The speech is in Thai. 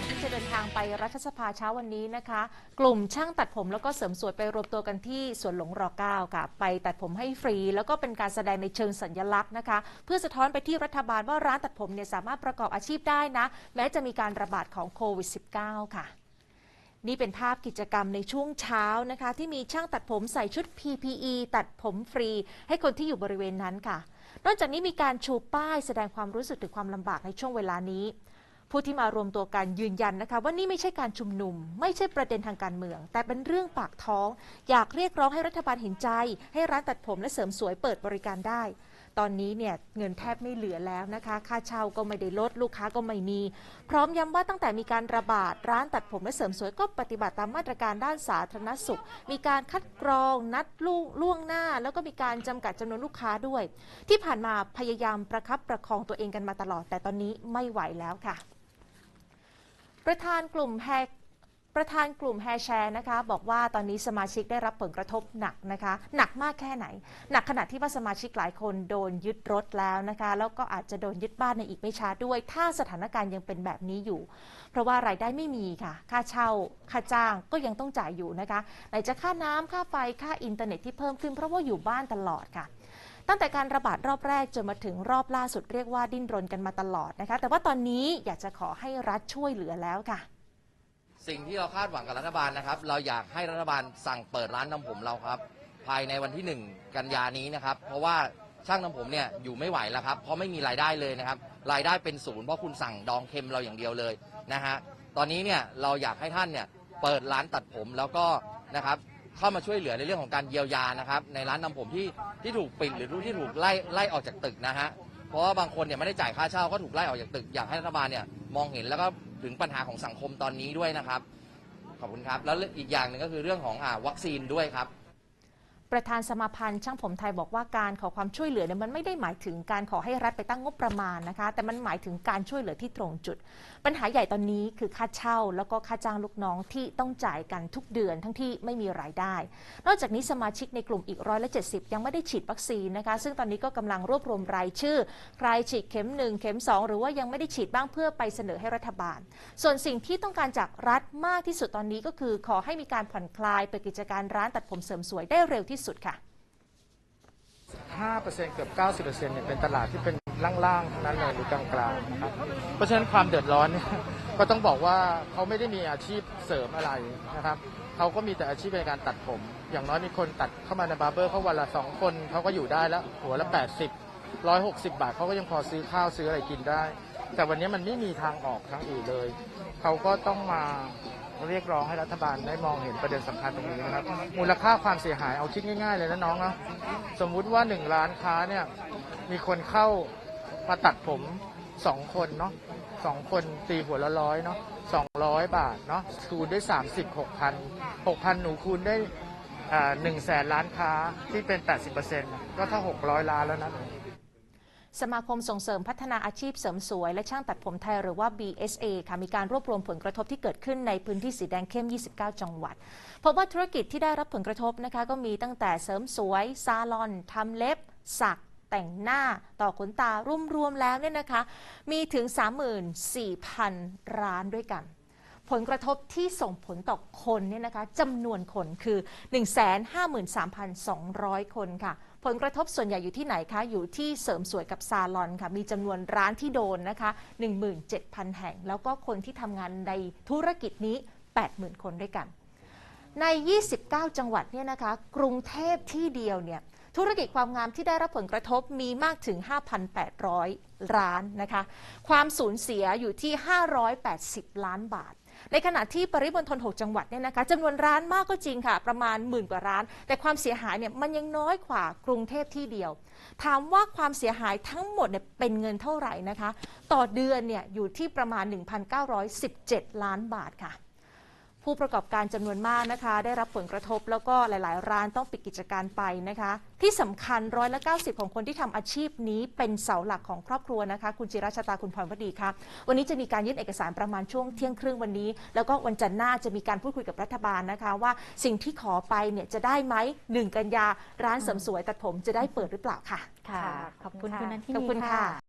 งที่จะเดินทางไปรัฐสภาเช้าวันนี้นะคะ กลุ่มช่างตัดผมแล้วก็เสริมสวยไปรวมตัวกันที่สวนหลงร9ค่ะ ไปตัดผมให้ฟรี แล้วก็เป็นการแสดงในเชิงสัญลักษณ์นะคะ เพื่อสะท้อนไปที่รัฐบาลว่าร้านตัดผมเนี่ยสามารถประกอบอาชีพได้นะ แม้จะมีการระบาดของโควิด -19 ค่ะนี่เป็นภาพกิจกรรมในช่วงเช้านะคะ ที่มีช่างตัดผมใส่ชุด PPE ตัดผมฟรี ให้คนที่อยู่บริเวณนั้นค่ะ นอกจากนี้มีการชูป้ายแสดงความรู้สึกถึงความลำบากในช่วงเวลานี้ ผู้ที่มารวมตัวกันยืนยันนะคะ ว่านี่ไม่ใช่การชุมนุม ไม่ใช่ประเด็นทางการเมือง แต่เป็นเรื่องปากท้อง อยากเรียกร้องให้รัฐบาลเห็นใจ ให้ร้านตัดผมและเสริมสวยเปิดบริการได้ ตอนนี้เนี่ยเงินแทบไม่เหลือแล้วนะคะ ค่าเช่าก็ไม่ได้ลดลูกค้าก็ไม่มี พร้อมย้ำว่าตั้งแต่มีการระบาดร้านตัดผมและเสริมสวยก็ปฏิบัติตามมาตรการด้านสาธารณสุข มีการคัดกรองนัดล่ล่วงหน้า แล้วก็มีการจำกัดจำนวนลูกค้าด้วย ที่ผ่านมาพยายามประคับประคองตัวเองกันมาตลอด แต่ตอนนี้ไม่ไหวแล้วค่ะ ประธานกลุ่มแฮประธานกลุ่มแฮแชร์นะคะ บอกว่าตอนนี้สมาชิกได้รับผลกระทบหนักนะคะ หนักมากแค่ไหน หนักขนาดที่ว่าสมาชิกหลายคนโดนยึดรถแล้วนะคะ แล้วก็อาจจะโดนยึดบ้านในอีกไม่ช้าด้วย ถ้าสถานการณ์ยังเป็นแบบนี้อยู่ เพราะว่ารายได้ไม่มีค่ะ ค่าเช่า ค่าจ้างก็ยังต้องจ่ายอยู่นะคะไหนจะค่าน้ำค่าไฟค่าอินเทอร์เน็ตที่เพิ่มขึ้นเพราะว่าอยู่บ้านตลอดค่ะ ตั้งแต่การระบาดรอบแรกจนมาถึงรอบล่าสุดเรียกว่าดิ้นรนกันมาตลอดนะคะ แต่ว่าตอนนี้อยากจะขอให้รัฐช่วยเหลือแล้วค่ะ สิ่งที่เราคาดหวังกับรัฐบาลนะครับ เราอยากให้รัฐบาลสั่งเปิดร้านทำผมเราครับ ภายในวันที่ 1 กันยานี้นะครับ เพราะว่าช่างทำผมเนี่ยอยู่ไม่ไหวแล้วครับ เพราะไม่มีรายได้เลยนะครับ รายได้เป็นศูนย์เพราะคุณสั่งดองเค็มเราอย่างเดียวเลยนะฮะ ตอนนี้เนี่ยเราอยากให้ท่านเนี่ยเปิดร้านตัดผมแล้วก็นะครับ เข้ามาช่วยเหลือในเรื่องของการเยียวยานะครับในร้านทำผมที่ที่ถูกปิดหรือที่ถูกไล่ไล่ออกจากตึกนะฮะเพราะว่าบางคนเนี่ยไม่ได้จ่ายค่าเช่าก็ถูกไล่ออกจากตึกอยากให้รัฐบาลเนี่ยมองเห็นแล้วก็ถึงปัญหาของสังคมตอนนี้ด้วยนะครับขอบคุณครับแล้วอีกอย่างหนึ่งก็คือเรื่องของอาวัคซีนด้วยครับ ประธานสมาพันธ์ช่างผมไทยบอกว่าการขอความช่วยเหลือเนี่ยมันไม่ได้หมายถึงการขอให้รัฐไปตั้งงบประมาณนะคะ แต่มันหมายถึงการช่วยเหลือที่ตรงจุด ปัญหาใหญ่ตอนนี้คือค่าเช่า แล้วก็ค่าจ้างลูกน้องที่ต้องจ่ายกันทุกเดือนทั้งที่ไม่มีรายได้ นอกจากนี้สมาชิกในกลุ่มอีกร้อยละ70ยังไม่ได้ฉีดวัคซีนนะคะ ซึ่งตอนนี้ก็กำลังรวบรวมรายชื่อ ใครฉีดเข็ม1เข็ม2หรือว่ายังไม่ได้ฉีดบ้างเพื่อไปเสนอให้รัฐบาล ส่วนสิ่งที่ต้องการจากรัฐมากที่สุดตอนนี้ก็คือ ขอให้มีการผ่อนคลายเปิดกิจการร้านตัดผมเสริมสวยได้เร็วที่สุดค่ะ 5%เกือบ 90%เนี่ยเป็นตลาดที่เป็นล่างๆทั้งนั้นเลยหรือกลางๆนะครับเพราะฉะนั้นความเดือดร้อนเนี่ยก็ต้องบอกว่าเขาไม่ได้มีอาชีพเสริมอะไรนะครับเขาก็มีแต่อาชีพในการตัดผม อย่างน้อยมีคนตัดเข้ามาในบาร์เบอร์เขาวันละสองคนเขาก็อยู่ได้แล้วหัวละ 80 160 บาทเขาก็ยังพอซื้อข้าวซื้ออะไรกินได้ แต่วันนี้มันไม่มีทางออกทางอื่นเลย เขาก็ต้องมา เรียกร้องให้รัฐบาลได้มองเห็นประเด็นสำคัญตรงนี้นะครับ มูลค่าความเสียหายเอาคิดง่าย ๆ เลยนะน้องนะสมมุติว่าหนึ่งร้านค้าเนี่ยมีคนเข้ามาตัดผมสองคนเนาะสองคนตีหัวละร้อยเนาะสองร้อยบาทเนาะคูณด้วยสามสิบหกพันหกพันหนูคูณได้หนึ่งแสนล้านค้าที่เป็น80%ก็เท่า600ล้านแล้วนะ สมาคมส่งเสริมพัฒนาอาชีพเสริมสวย และช่างตัดผมไทยหรือว่า BSA ค่ะมีการรวบรวมผลกระทบที่เกิดขึ้นในพื้นที่สีแดงเข้ม 29 จังหวัดพบว่าธุรกิจที่ได้รับผลกระทบนะคะก็มีตั้งแต่เสริมสวย ซาลอนทำเล็บ สักแต่งหน้าต่อขนตารวมๆแล้วเนี่ยนะคะ มีถึง 34,000 ร้านด้วยกัน ผลกระทบที่ส่งผลต่อคนเนี่ยนะคะจำนวนคนคือ 153,200 คนค่ะ ผลกระทบส่วนใหญ่อยู่ที่ไหนคะ อยู่ที่เสริมสวยกับซาลอนค่ะ มีจำนวนร้านที่โดนนะคะ 17,000 แห่ง แล้วก็คนที่ทำงานในธุรกิจนี้ 80,000 คนด้วยกัน ใน 29 จังหวัดเนี่ยนะคะ กรุงเทพที่เดียวเนี่ยธุรกิจความงามที่ได้รับผลกระทบมีมากถึง 5,800ร้านนะคะ ความสูญเสียอยู่ที่ 580 ล้านบาท ในขณะที่ปริมณฑล6จังหวัดเนี่ยนะคะจำนวนร้านมากก็จริงค่ะ ประมาณหมื่นกว่าร้าน แต่ความเสียหายเนี่ยมันยังน้อยกว่ากรุงเทพที่เดียว ถามว่าความเสียหายทั้งหมดเนี่ยเป็นเงินเท่าไหร่นะคะ ต่อเดือนเนี่ยอยู่ที่ประมาณ 1,917 ล้านบาทค่ะ ผู้ประกอบการจำนวนมากนะคะ ได้รับผลกระทบแล้วก็หลาย ๆ ร้านต้องปิดกิจการไปนะคะ ที่สำคัญร้อยละ90 ของคนที่ทำอาชีพนี้เป็นเสาหลักของครอบครัวนะคะ คุณจิราชตาคุณพรวดีค่ะวันนี้จะมีการยื่นเอกสารประมาณช่วงเที่ยงครึ่งวันนี้ แล้วก็วันจันทร์หน้าจะมีการพูดคุยกับรัฐบาลนะคะ ว่าสิ่งที่ขอไปเนี่ยจะได้ไหมหนึ่งกันยาร้านเสริมสวยตัดผมจะได้เปิดหรือเปล่าค่ะค่ะ ขอบคุณคุณนันทินีขอบคุณค่ะ